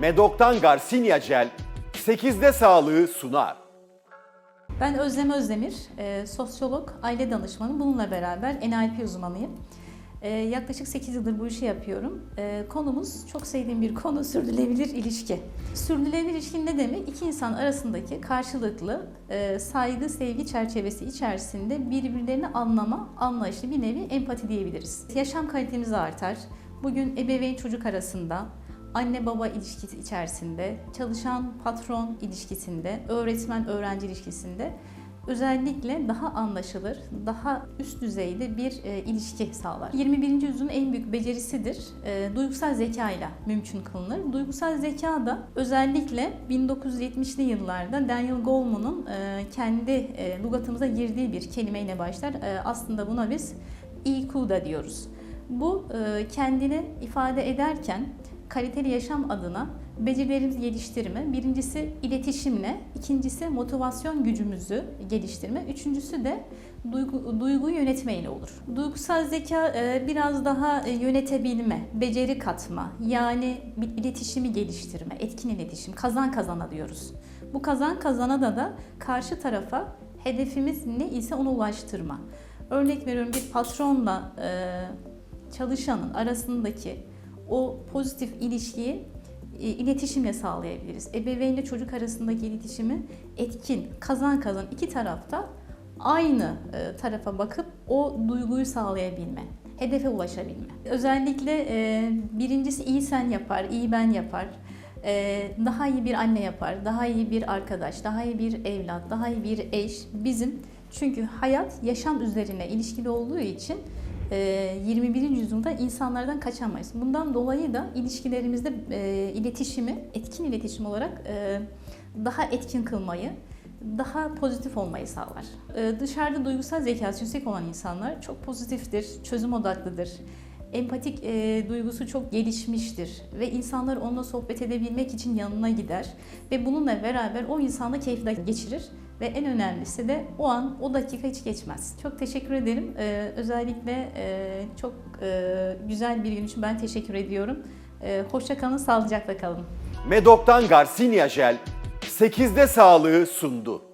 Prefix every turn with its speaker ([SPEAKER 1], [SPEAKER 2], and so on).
[SPEAKER 1] Medok'tan Garcinia Gel 8'de sağlığı sunar.
[SPEAKER 2] Ben Özlem Özdemir, e, sosyolog, aile danışmanı. Bununla beraber NLP uzmanıyım. E, yaklaşık 8 yıldır bu işi yapıyorum. E, konumuz çok sevdiğim bir konu sürdürülebilir ilişki. Sürdürülebilir ilişki ne demek? İki insan arasındaki karşılıklı e, saygı, sevgi çerçevesi içerisinde birbirlerini anlama, anlayışlı bir nevi empati diyebiliriz. Yaşam kalitemiz artar. Bugün ebeveyn çocuk arasında, anne baba ilişkisi içerisinde, çalışan patron ilişkisinde, öğretmen öğrenci ilişkisinde özellikle daha anlaşılır, daha üst düzeyde bir e, ilişki sağlar. 21. yüzyılın en büyük becerisidir. E, duygusal zeka ile mümkün kılınır. Duygusal zeka da özellikle 1970'li yıllarda Daniel Goleman'ın e, kendi e, lügatımıza girdiği bir kelimeyle başlar. E, aslında buna biz EQ da diyoruz. Bu e, kendini ifade ederken kaliteli yaşam adına becerilerimizi geliştirme. Birincisi iletişimle, ikincisi motivasyon gücümüzü geliştirme, üçüncüsü de duygu, duyguyu yönetmeyle olur. Duygusal zeka e, biraz daha e, yönetebilme, beceri katma, yani iletişimi geliştirme, etkin iletişim, kazan kazana diyoruz. Bu kazan kazana da da karşı tarafa hedefimiz ne ise ona ulaştırma. Örnek veriyorum bir patronla e, çalışanın arasındaki o pozitif ilişkiyi e, iletişimle sağlayabiliriz. Ebeveynle çocuk arasındaki iletişimi etkin, kazan kazan iki tarafta aynı e, tarafa bakıp o duyguyu sağlayabilme, hedefe ulaşabilme. Özellikle e, birincisi iyi sen yapar, iyi ben yapar. Daha iyi bir anne yapar, daha iyi bir arkadaş, daha iyi bir evlat, daha iyi bir eş bizim. Çünkü hayat yaşam üzerine ilişkili olduğu için 21. yüzyılda insanlardan kaçamayız. Bundan dolayı da ilişkilerimizde e, iletişimi, etkin iletişim olarak e, daha etkin kılmayı, daha pozitif olmayı sağlar. E, Dışarıda duygusal zekası yüksek olan insanlar çok pozitiftir, çözüm odaklıdır. Empatik e, duygusu çok gelişmiştir ve insanlar onunla sohbet edebilmek için yanına gider ve bununla beraber o insanla keyifle geçirir ve en önemlisi de o an o dakika hiç geçmez. Çok teşekkür ederim. E, özellikle e, çok e, güzel bir gün için ben teşekkür ediyorum. E, hoşça kalın, sağlıcakla kalın.
[SPEAKER 1] Medok'tan Garcinia Gel 8'de sağlığı sundu.